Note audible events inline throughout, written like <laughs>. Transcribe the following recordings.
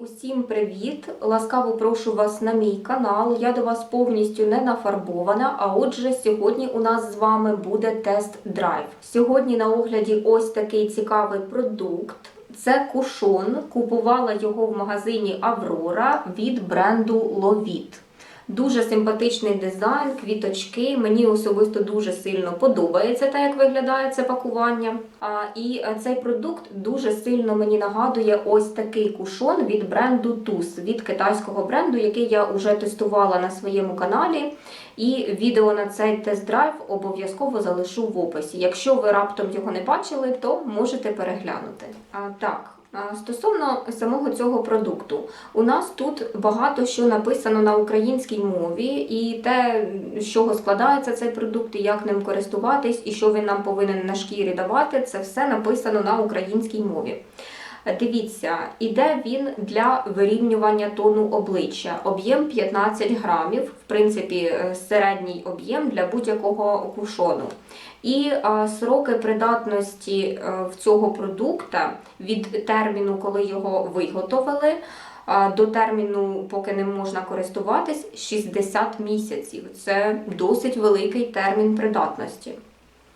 Усім привіт! Ласкаво прошу вас на мій канал. Я до вас повністю не нафарбована. А отже, сьогодні у нас з вами буде тест-драйв. Сьогодні на огляді ось такий цікавий продукт. Це кушон. Купувала його в магазині Аврора від бренду Ловіт. Дуже симпатичний дизайн, квіточки. Мені особисто дуже сильно подобається те, як виглядає це пакування. А, і е, цей продукт дуже сильно мені нагадує ось такий кушон від бренду TUS, від китайського бренду, який я вже тестувала на своєму каналі. І відео на цей тест-драйв обов'язково залишу в описі. Якщо ви раптом його не бачили, то можете переглянути. А, так. Стосовно самого цього продукту, у нас тут багато що написано на українській мові, і те, з чого складається цей продукт, і як ним користуватись, і що він нам повинен на шкірі давати, це все написано на українській мові. Дивіться, іде він для вирівнювання тону обличчя. Об'єм 15 грамів, в принципі, е, середній об'єм для будь-якого кушону. І сроки придатності е, в цього продукта від терміну, коли його виготовили, до терміну, поки ним можна користуватись, 60 місяців. Це досить великий термін придатності.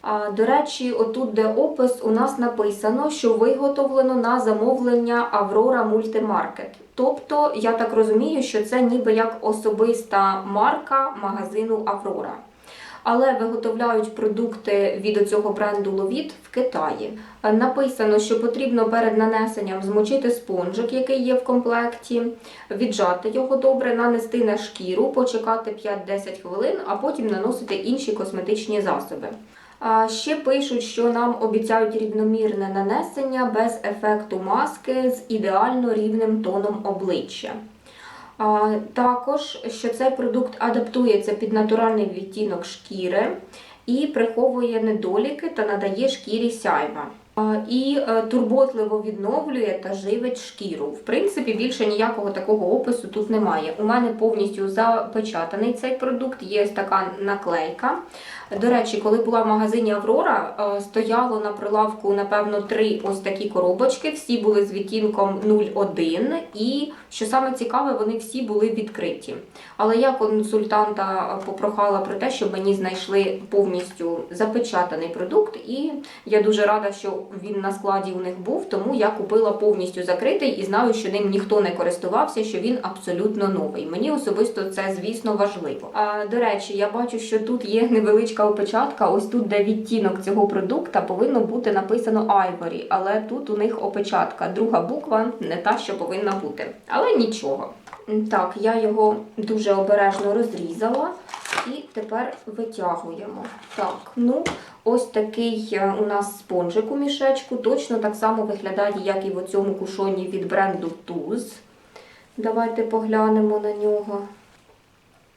А, До речі, отут, де опис, у нас написано, що виготовлено на замовлення Аврора Мультимаркет. Тобто, я так розумію, що це ніби як особиста марка магазину Аврора. Але виготовляють продукти від цього бренду Ловіт в Китаї. Написано, що потрібно перед нанесенням змочити спонжик, який є в комплекті, віджати його добре, нанести на шкіру, почекати 5-10 хвилин, а потім наносити інші косметичні засоби. Ще пишуть, що нам обіцяють рівномірне нанесення без ефекту маски з ідеально рівним тоном обличчя. Також, що цей продукт адаптується під натуральний відтінок шкіри і приховує недоліки та надає шкірі сяйва. І е, турботливо відновлює та живить шкіру. В принципі, більше ніякого такого опису тут немає. У мене повністю запечатаний цей продукт, є така наклейка. До речі, коли була в магазині Аврора, е, стояло на прилавку, напевно, три ось такі коробочки. Всі були з відтінком 01, і що саме цікаве, вони всі були відкриті. Але я консультанта попрохала про те, щоб мені знайшли повністю запечатаний продукт, і я дуже рада, що він на складі у них був, тому я купила повністю закритий і знаю, що ним ніхто не користувався, що він абсолютно новий. Мені особисто це, звісно, важливо. До речі, я бачу, що тут є невеличка опечатка. Ось тут, де відтінок цього продукта, повинно бути написано Ivory, але тут у них опечатка. Друга буква не та, що повинна бути. Але нічого. Так, я його дуже обережно розрізала. І тепер витягуємо. Так, ну ось такий е, у нас спонжик у мішечку. Точно так само виглядає, як і в цьому кушоні від бренду Туз. Давайте поглянемо на нього.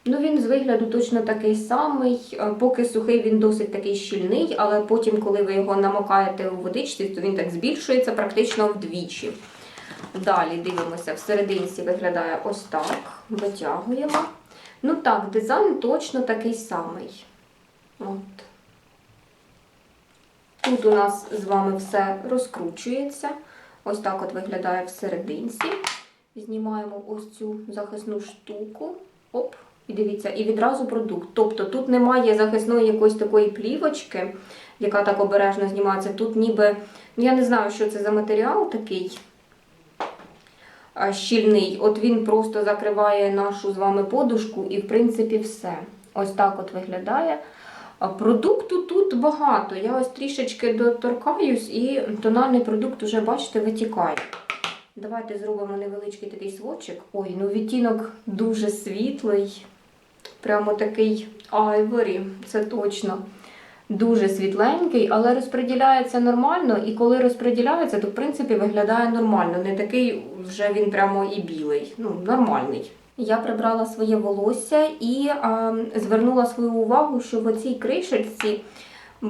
Ну, він з вигляду точно такий самий. Е, Поки сухий, він досить такий щільний, але потім, коли ви його намокаєте у водичці, то він так збільшується практично вдвічі. Далі дивимося, всерединці виглядає ось так. Витягуємо. Ну так, дизайн точно такий самий. От. Тут у нас з вами все розкручується. Ось так от виглядає всерединці. Знімаємо ось цю захисну штуку. Оп, і дивіться, і відразу продукт. Тобто тут немає захисної якоїсь такої плівочки, яка так обережно знімається. Тут ніби, ну я не знаю, що це за матеріал такий щільний. От він просто закриває нашу з вами подушку і, в принципі, все. Ось так от виглядає. Продукту тут багато. Я ось трішечки доторкаюсь і тональний продукт вже, бачите, витікає. Давайте зробимо невеличкий такий сводчик. Ой, ну відтінок дуже світлий. Прямо такий айворі, це точно. Дуже світленький, але розподіляється нормально. І коли розподіляється, то в принципі виглядає нормально. Не такий вже він прямо і білий. Ну, нормальний. Я прибрала своє волосся і а, звернула свою увагу, що в оцій кришечці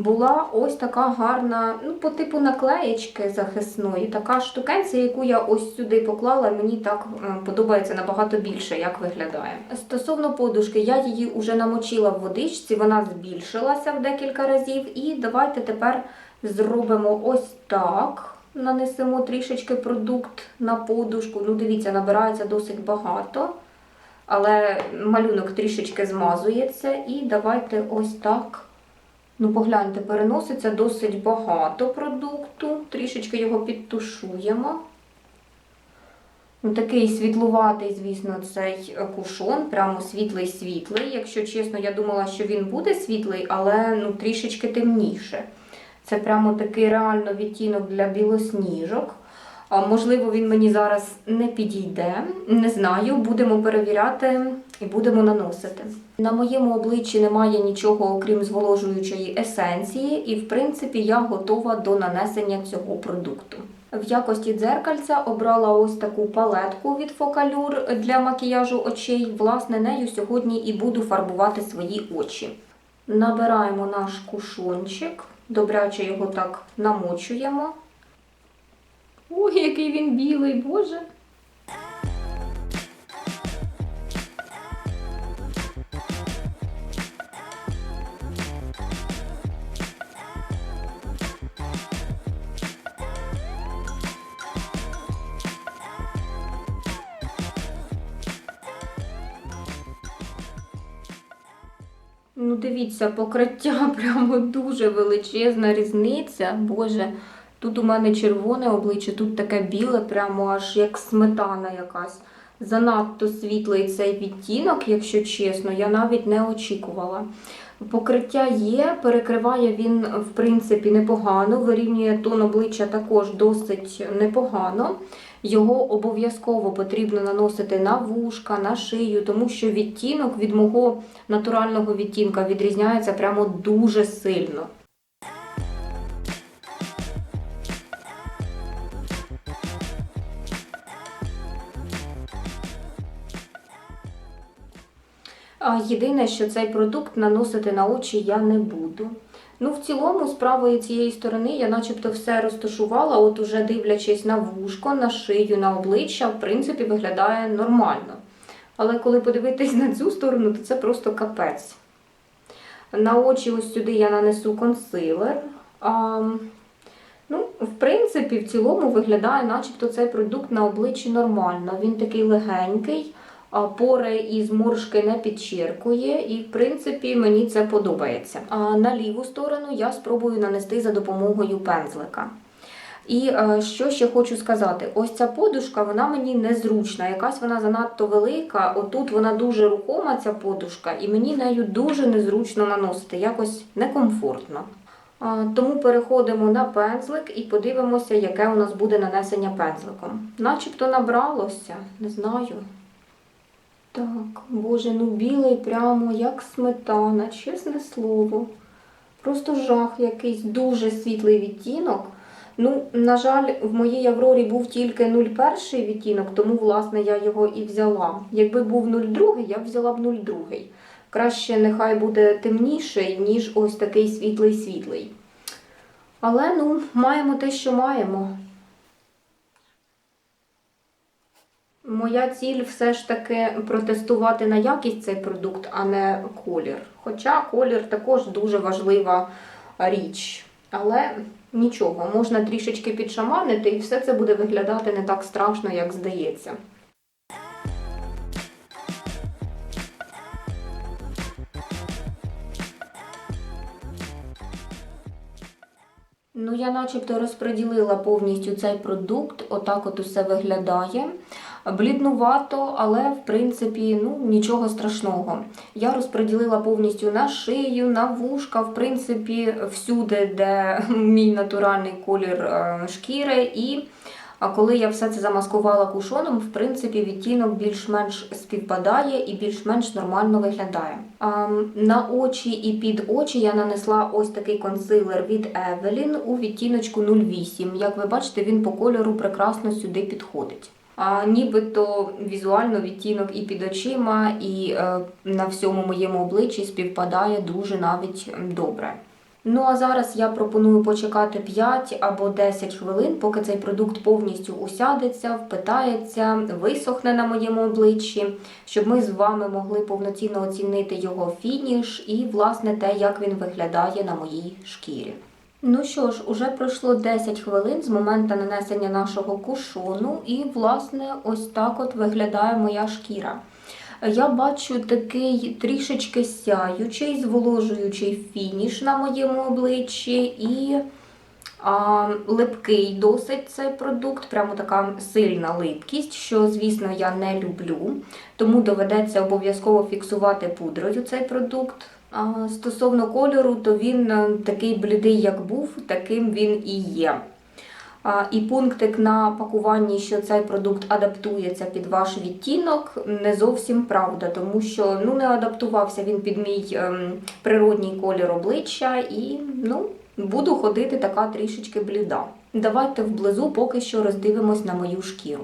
була ось така гарна, ну, по типу наклеєчки захисної, така штукенція, яку я ось сюди поклала, мені так е, подобається набагато більше, як виглядає. Стосовно подушки, я її вже намочила в водичці, вона збільшилася в декілька разів. І давайте тепер зробимо ось так. нанесемо трішечки продукт на подушку. Ну, дивіться, набирається досить багато, але малюнок трішечки змазується. І давайте ось так. Ну, погляньте, переноситься досить багато продукту. Трішечки його підтушуємо. Ну, такий світлуватий, звісно, цей кушон, прямо світлий-світлий. Якщо чесно, я думала, що він буде світлий, але ну, трішечки темніше. Це прямо такий реально відтінок для білосніжок. Можливо, він мені зараз не підійде. Не знаю, будемо перевіряти і будемо наносити. На моєму обличчі немає нічого, окрім зволожуючої есенції, і в принципі я готова до нанесення цього продукту. В якості дзеркальця обрала ось таку палетку від Focallure для макіяжу очей. Власне, нею сьогодні і буду фарбувати свої очі. Набираємо наш кушончик, добряче його так намочуємо. Ой, який він білий, боже! Ну, дивіться, покриття <laughs> прямо дуже величезна різниця. Боже, тут у мене червоне обличчя, тут таке біле, прямо аж як сметана якась. Занадто світлий цей відтінок, якщо чесно, я навіть не очікувала. Покриття є, перекриває він, в принципі, непогано, вирівнює тон обличчя також досить непогано. Його обов'язково потрібно наносити на вушка, на шию, тому що відтінок від мого натурального відтінка відрізняється прямо дуже сильно. Єдине, що цей продукт наносити на очі я не буду. Ну, в цілому, з правої цієї сторони я начебто все розташувала, от уже дивлячись на вушко, на шию, на обличчя, в принципі, виглядає нормально. Але коли подивитись на цю сторону, то це просто капець. На очі ось сюди я нанесу консилер. А, ну, в принципі, в цілому виглядає, начебто цей продукт на обличчі нормально. Він такий легенький, пори і зморшки не підчеркує, і, в принципі, мені це подобається. А на ліву сторону я спробую нанести за допомогою пензлика. І е, що ще хочу сказати: ось ця подушка, вона мені незручна, якась вона занадто велика. Отут вона дуже рухома, ця подушка, і мені нею дуже незручно наносити, якось некомфортно. Тому переходимо на пензлик і подивимося, яке у нас буде нанесення пензликом. Начебто набралося, не знаю. Так, боже, ну білий прямо як сметана, чесне слово. Просто жах якийсь дуже світлий відтінок. Ну, на жаль, в моїй Аврорі був тільки 01 відтінок, тому, власне, я його і взяла. Якби був 02, я б взяла б 02. Краще нехай буде темніший, ніж ось такий світлий-світлий. Але, ну, маємо те, що маємо. Моя ціль все ж таки протестувати на якість цей продукт, а не колір. Хоча колір також дуже важлива річ. Але нічого, можна трішечки підшаманити, і все це буде виглядати не так страшно, як здається. Ну, я начебто розподілила повністю цей продукт, отак от усе виглядає. Бліднувато, але в принципі ну, нічого страшного. Я розподілила повністю на шию, на вушка, в принципі, всюди, де мій натуральний колір е, шкіри. І коли я все це замаскувала кушоном, в принципі, відтінок більш-менш співпадає і більш-менш нормально виглядає. На очі і під очі я нанесла ось такий консилер від Evelyn у відтіночку 08. Як ви бачите, він по кольору прекрасно сюди підходить. Нібито візуально відтінок і під очима, і е, на всьому моєму обличчі співпадає дуже навіть добре. Ну а зараз я пропоную почекати 5 або 10 хвилин, поки цей продукт повністю усядеться, впитається, висохне на моєму обличчі, щоб ми з вами могли повноцінно оцінити його фініш і, власне, те, як він виглядає на моїй шкірі. Ну що ж, уже пройшло 10 хвилин з моменту нанесення нашого кушону, і, власне, ось так от виглядає моя шкіра. Я бачу такий трішечки сяючий, зволожуючий фініш на моєму обличчі і а, липкий досить цей продукт, прямо така сильна липкість, що, звісно, я не люблю. Тому доведеться обов'язково фіксувати пудрою цей продукт. Стосовно кольору, то він е, такий блідий, як був, таким він і є. І пунктик на пакуванні, що цей продукт адаптується під ваш відтінок, не зовсім правда, тому що ну, не адаптувався він під мій ем, природній колір обличчя і ну, буду ходити така трішечки бліда. Давайте вблизу поки що роздивимось на мою шкіру.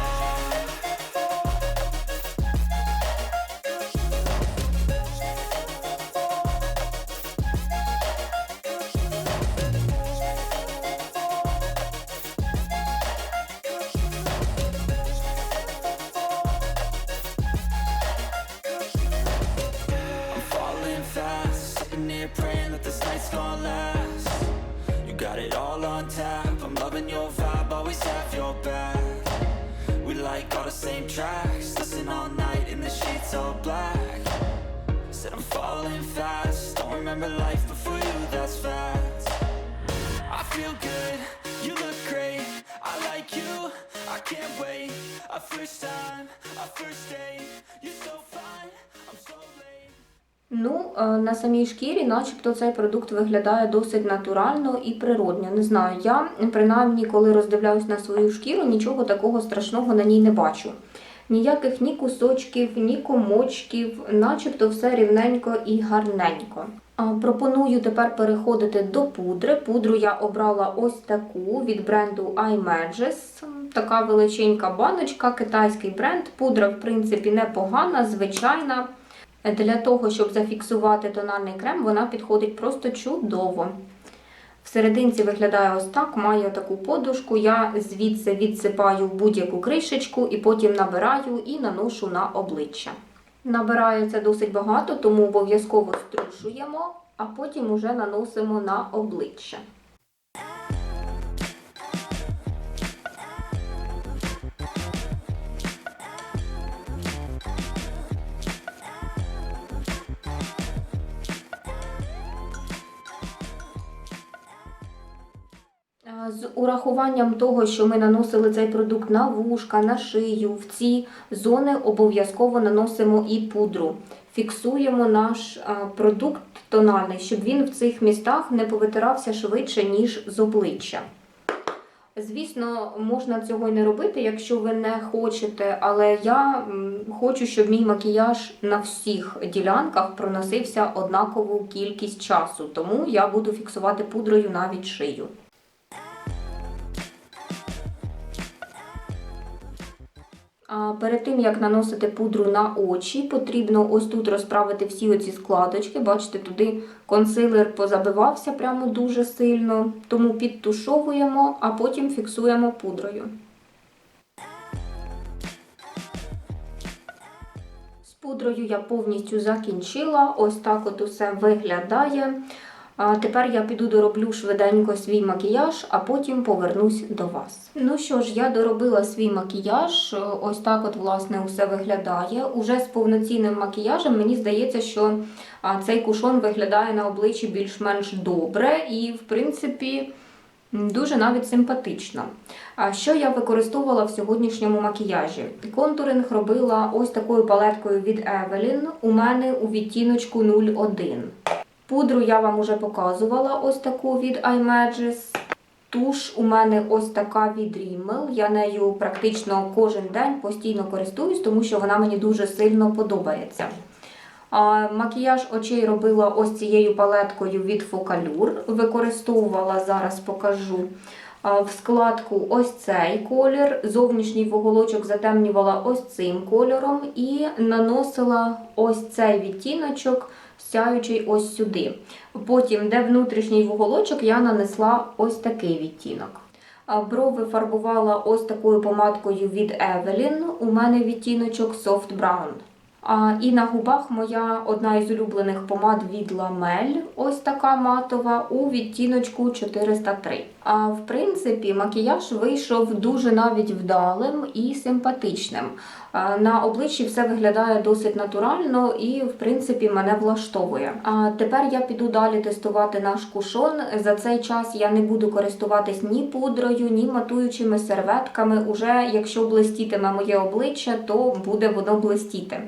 tracks, listen all night in the sheets all black. Said I'm falling fast, don't remember life before you, that's facts. I feel good, you look great, I like you, I can't wait. A first time, a first date, you're so fine, I'm so late. Ну, е, на самій шкірі, начебто, цей продукт виглядає досить натурально і природньо. Не знаю, я принаймні, коли роздивляюсь на свою шкіру, нічого такого страшного на ній не бачу. Ніяких ні кусочків, ні комочків, начебто все рівненько і гарненько. Пропоную тепер переходити до пудри. Пудру я обрала ось таку від бренду iMages. Така величенька баночка, китайський бренд. Пудра, в принципі, непогана, звичайна. Для того, щоб зафіксувати тональний крем, вона підходить просто чудово. Всерединці виглядає ось так, має таку подушку. Я звідси відсипаю в будь-яку кришечку і потім набираю і наношу на обличчя. Набирається досить багато, тому обов'язково струшуємо, а потім уже наносимо на обличчя. З урахуванням того, що ми наносили цей продукт на вушка, на шию, в ці зони обов'язково наносимо і пудру. Фіксуємо наш продукт тональний, щоб він в цих містах не повитирався швидше, ніж з обличчя. Звісно, можна цього й не робити, якщо ви не хочете, але я хочу, щоб мій макіяж на всіх ділянках проносився однакову кількість часу, тому я буду фіксувати пудрою навіть шию. Перед тим як наносити пудру на очі, потрібно ось тут розправити всі оці складочки. Бачите, туди консилер позабивався прямо дуже сильно, тому підтушовуємо, а потім фіксуємо пудрою. З пудрою я повністю закінчила. Ось так от усе виглядає. А тепер я піду дороблю швиденько свій макіяж, а потім повернусь до вас. Ну що ж, я доробила свій макіяж. Ось так от, власне, усе виглядає. Уже з повноцінним макіяжем мені здається, що цей кушон виглядає на обличчі більш-менш добре і, в принципі, дуже навіть симпатично. А що я використовувала в сьогоднішньому макіяжі? Контуринг робила ось такою палеткою від Evelyn. У мене у відтіночку 01. Пудру я вам уже показувала ось таку від iMages. Туш у мене ось така від Rimmel. Я нею практично кожен день постійно користуюсь, тому що вона мені дуже сильно подобається. А, макіяж очей робила ось цією палеткою від Focallure. Використовувала зараз покажу. А, В складку ось цей колір, зовнішній вуголочок затемнювала ось цим кольором і наносила ось цей відтіночок, сяючий ось сюди. Потім, де внутрішній вуголочок, я нанесла ось такий відтінок. Брови фарбувала ось такою помадкою від Evelyn. У мене відтіночок Soft Brown. А, і на губах моя одна із улюблених помад від Lamel, ось така матова, у відтіночку 403. А в принципі, макіяж вийшов дуже навіть вдалим і симпатичним. На обличчі все виглядає досить натурально і, в принципі, мене влаштовує. А тепер я піду далі тестувати наш кушон. За цей час я не буду користуватись ні пудрою, ні матуючими серветками. Уже якщо блистітиме моє обличчя, то буде воно блистіти.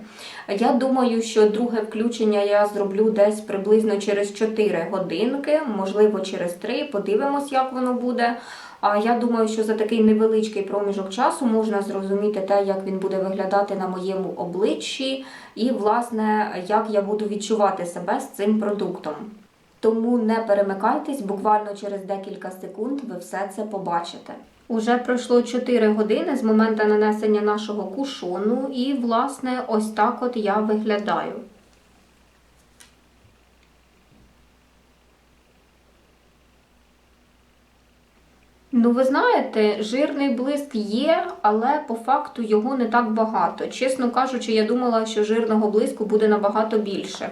Я думаю, що друге включення я зроблю десь приблизно через 4 годинки, можливо, через 3. Подивимось, як воно буде. А я думаю, що за такий невеличкий проміжок часу можна зрозуміти те, як він буде виглядати на моєму обличчі, і, власне, як я буду відчувати себе з цим продуктом. Тому не перемикайтесь, буквально через декілька секунд ви все це побачите. Уже пройшло 4 години з моменту нанесення нашого кушону, і, власне, ось так от я виглядаю. Ну, ви знаєте, жирний блиск є, але по факту його не так багато. Чесно кажучи, я думала, що жирного блиску буде набагато більше.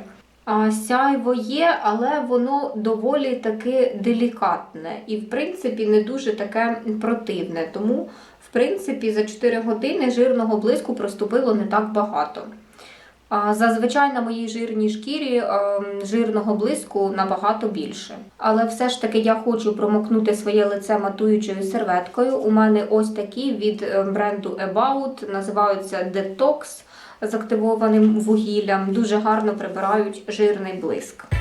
Сяйво є, але воно доволі таки делікатне і, в принципі, не дуже таке противне. Тому, в принципі, за 4 години жирного блиску проступило не так багато. Зазвичай на моїй жирній шкірі жирного блиску набагато більше. Але все ж таки я хочу промокнути своє лице матуючою серветкою. У мене ось такі від е, бренду About, називаються Detox з активованим вугіллям. Дуже гарно прибирають жирний блиск.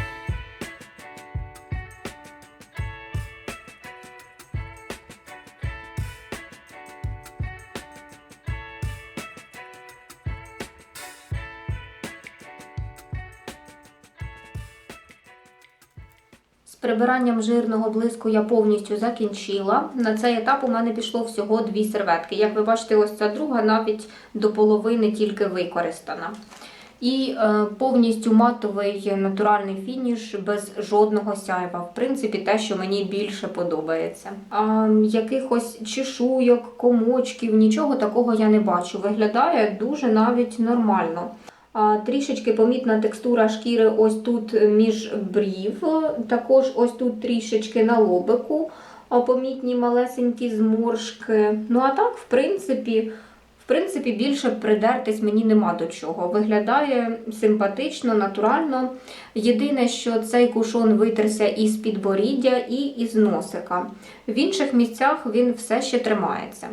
Прибиранням жирного блиску я повністю закінчила. На цей етап у мене пішло всього дві серветки. Як ви бачите, ось ця друга навіть до половини тільки використана. І е, повністю матовий натуральний фініш без жодного сяйва. В принципі, те, що мені більше подобається. А, якихось чешуйок, комочків, нічого такого я не бачу. Виглядає дуже навіть нормально. Трішечки помітна текстура шкіри ось тут між брів, також ось тут трішечки на лобику, помітні малесенькі зморшки. Ну а так, в принципі, в принципі, більше придертись мені нема до чого. Виглядає симпатично, натурально. Єдине, що цей кушон витерся із підборіддя і із носика. В інших місцях він все ще тримається.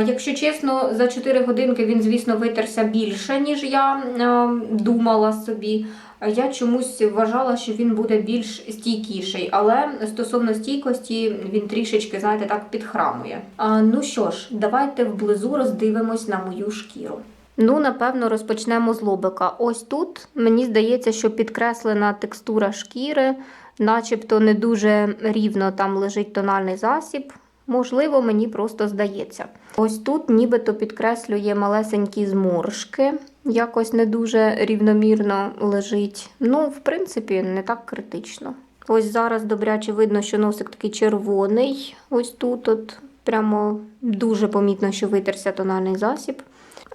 Якщо чесно, за 4 годинки він, звісно, витерся більше, ніж я е, думала собі. Я чомусь вважала, що він буде більш стійкіший, але стосовно стійкості він трішечки, знаєте, так підхрамує. А, ну що ж, давайте вблизу роздивимось на мою шкіру. Ну, напевно, розпочнемо з лобика. Ось тут мені здається, що підкреслена текстура шкіри, начебто не дуже рівно там лежить тональний засіб. Можливо, мені просто здається. Ось тут нібито підкреслює малесенькі зморшки, якось не дуже рівномірно лежить. Ну, в принципі, не так критично. Ось зараз добряче видно, що носик такий червоний. Ось тут от прямо дуже помітно, що витерся тональний засіб.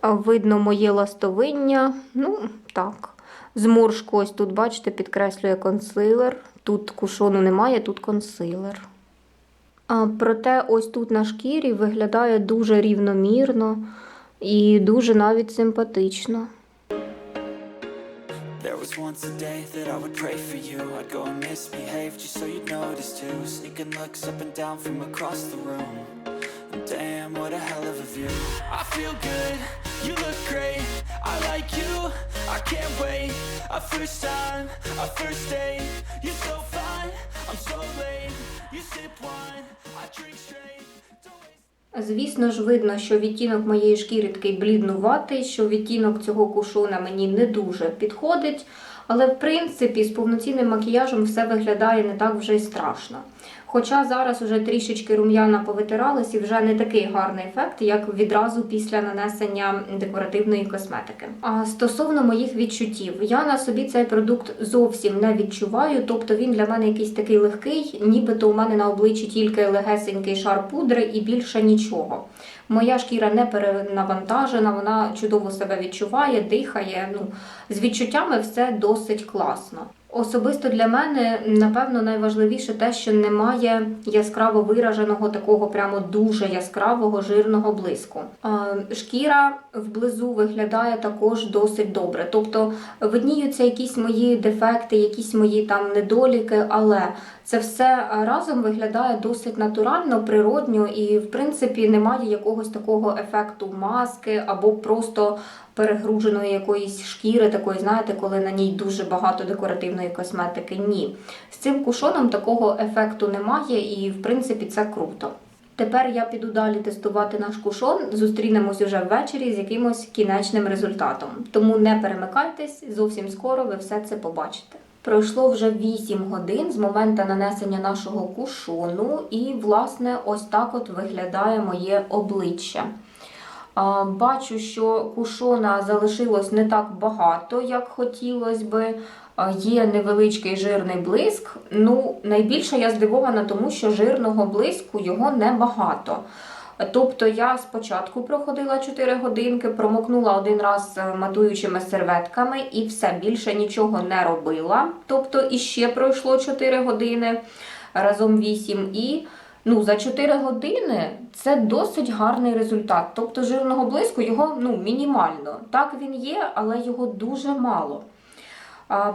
Видно моє ластовиння. Ну, так. Зморшку ось тут, бачите, підкреслює консилер. Тут кушону немає, тут консилер. Проте ось тут на шкірі виглядає дуже рівномірно і дуже навіть симпатично. There was once a day that I would pray for you I'd go and misbehave just so you'd notice too Sneaking looks up and down from across the room and Damn, what a hell of a view I feel good, you look great I like you, I can't wait A first time, a first date You're so fine, Звісно ж, видно, що відтінок моєї шкіри такий бліднуватий, що відтінок цього кушона мені не дуже підходить. Але в принципі з повноцінним макіяжем все виглядає не так вже й страшно. Хоча зараз уже трішечки рум'яна повитиралась і вже не такий гарний ефект, як відразу після нанесення декоративної косметики. А стосовно моїх відчуттів, я на собі цей продукт зовсім не відчуваю, тобто він для мене якийсь такий легкий, нібито у мене на обличчі тільки легесенький шар пудри і більше нічого. Моя шкіра не перенавантажена, вона чудово себе відчуває, дихає. Ну, з відчуттями все досить класно. Особисто для мене, напевно, найважливіше те, що немає яскраво вираженого такого прямо дуже яскравого жирного блиску. Шкіра вблизу виглядає також досить добре. Тобто видніються якісь мої дефекти, якісь мої там недоліки, але це все разом виглядає досить натурально, природньо і, в принципі, немає якогось такого ефекту маски або просто перегруженої якоїсь шкіри, такої, знаєте, коли на ній дуже багато декоративної косметики. Ні. З цим кушоном такого ефекту немає, і в принципі це круто. Тепер я піду далі тестувати наш кушон. Зустрінемось уже ввечері з якимось кінечним результатом. Тому не перемикайтесь, зовсім скоро ви все це побачите. Пройшло вже 8 годин з моменту нанесення нашого кушону, і, власне, ось так от виглядає моє обличчя. Бачу, що кушона залишилось не так багато, як хотілося би. Є невеличкий жирний блиск. Ну, найбільше я здивована, тому що жирного блиску його небагато. Тобто я спочатку проходила 4 годинки, промокнула один раз е, матуючими серветками і все більше нічого не робила. Тобто іще пройшло 4 години, разом 8 і. Ну, за 4 години це досить гарний результат. Тобто жирного блиску його ну, мінімально. Так він є, але його дуже мало.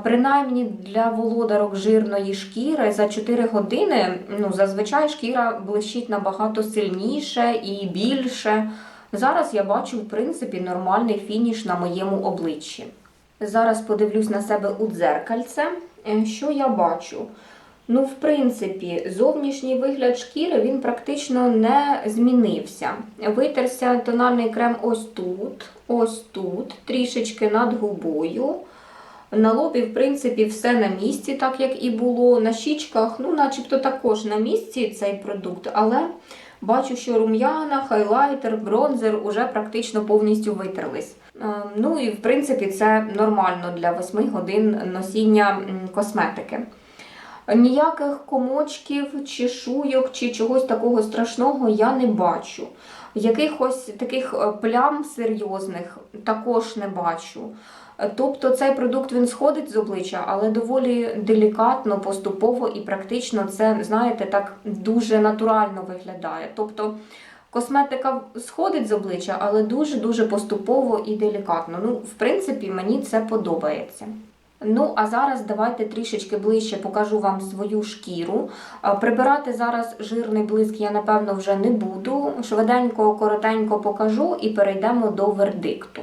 Принаймні для володарок жирної шкіри за 4 години ну, зазвичай шкіра блищить набагато сильніше і більше. Зараз я бачу, в принципі, нормальний фініш на моєму обличчі. Зараз подивлюсь на себе у дзеркальце. Е, Що я бачу? Ну, в принципі, зовнішній вигляд шкіри він практично не змінився. Витерся тональний крем ось тут, ось тут, трішечки над губою. На лобі, в принципі, все на місці, так як і було. На щічках, ну, начебто також на місці цей продукт, але бачу, що рум'яна, хайлайтер, бронзер уже практично повністю витерлись. Е, Ну і в принципі це нормально для 8 годин носіння косметики. Ніяких комочків, чи шуйок, чи чогось такого страшного я не бачу. Якихось таких е, плям серйозних також не бачу. Тобто цей продукт він сходить з обличчя, але доволі делікатно, поступово і практично це, знаєте, так дуже натурально виглядає. Тобто косметика сходить з обличчя, але дуже-дуже поступово і делікатно. Ну, в принципі, мені це подобається. Ну, а зараз давайте трішечки ближче покажу вам свою шкіру. Прибирати зараз жирний блиск я, напевно, вже не буду. Швиденько, коротенько покажу і перейдемо до вердикту.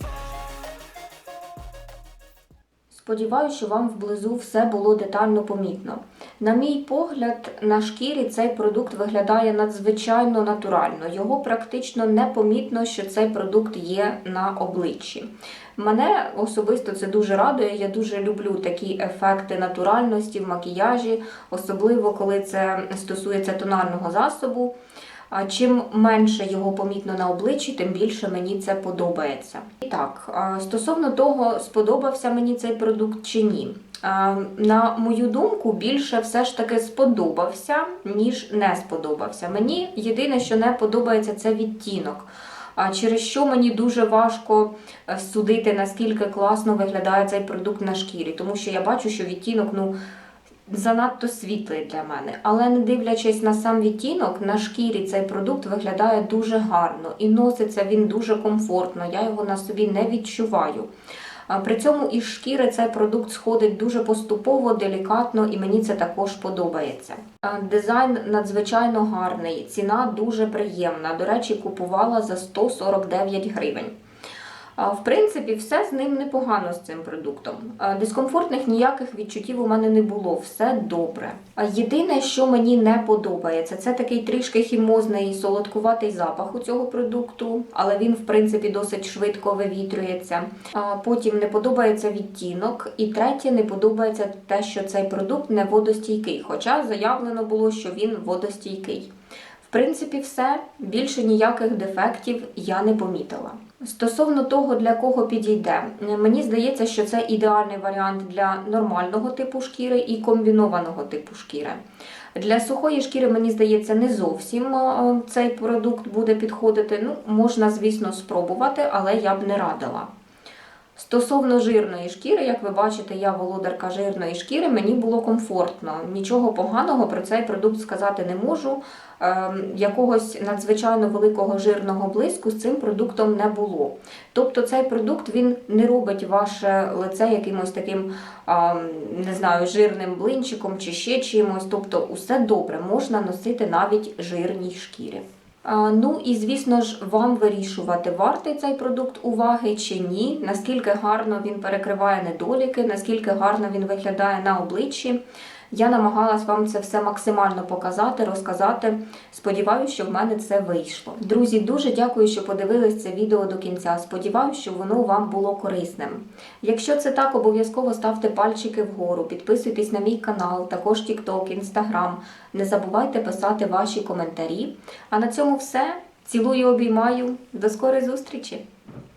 Сподіваюся, що вам вблизу все було детально помітно. На мій погляд, на шкірі цей продукт виглядає надзвичайно натурально. Його практично не помітно, що цей продукт є на обличчі. Мене особисто це дуже радує. Я дуже люблю такі ефекти натуральності в макіяжі, особливо коли це стосується тонального засобу. А чим менше його помітно на обличчі, тим більше мені це подобається. І так, стосовно того, сподобався мені цей продукт чи ні. На мою думку, більше все ж таки сподобався, ніж не сподобався. Мені єдине, що не подобається, це відтінок. А через що мені дуже важко е, судити, наскільки класно виглядає цей продукт на шкірі, тому що я бачу, що відтінок, ну занадто світлий для мене. Але не дивлячись на сам відтінок, на шкірі цей продукт виглядає дуже гарно і носиться він дуже комфортно. Я його на собі не відчуваю. При цьому із шкіри цей продукт сходить дуже поступово, делікатно, і мені це також подобається. Дизайн надзвичайно гарний, ціна дуже приємна. До речі, купувала за 149 гривень. В принципі, все з ним непогано з цим продуктом. Дискомфортних ніяких відчуттів у мене не було, все добре. Єдине, що мені не подобається, це такий трішки хімозний солодкуватий запах у цього продукту, але він, в принципі, досить швидко вивітрюється. Потім не подобається відтінок. І третє, не подобається те, що цей продукт не водостійкий, хоча заявлено було, що він водостійкий. В принципі, все більше ніяких дефектів я не помітила. Стосовно того, для кого підійде, мені здається, що це ідеальний варіант для нормального типу шкіри і комбінованого типу шкіри. Для сухої шкіри, мені здається, не зовсім е, цей продукт буде підходити. Ну, можна, звісно, спробувати, але я б не радила. Стосовно жирної шкіри, як ви бачите, я володарка жирної шкіри, мені було комфортно. Нічого поганого про цей продукт сказати не можу. Ем, якогось надзвичайно великого жирного блиску з цим продуктом не було. Тобто цей продукт він не робить ваше лице якимось таким, ем, не знаю, жирним блинчиком чи ще чимось. Тобто, усе добре, можна носити навіть жирній шкірі. Ну і звісно ж, вам вирішувати, вартий цей продукт уваги чи ні, наскільки гарно він перекриває недоліки, наскільки гарно він виглядає на обличчі. Я намагалась вам це все максимально показати, розказати. Сподіваюся, що в мене це вийшло. Друзі, дуже дякую, що подивились це відео до кінця. Сподіваюся, що воно вам було корисним. Якщо це так, обов'язково ставте пальчики вгору, підписуйтесь на мій канал, також TikTok, Instagram. Не забувайте писати ваші коментарі. А на цьому все. Цілую, обіймаю. До скорої зустрічі!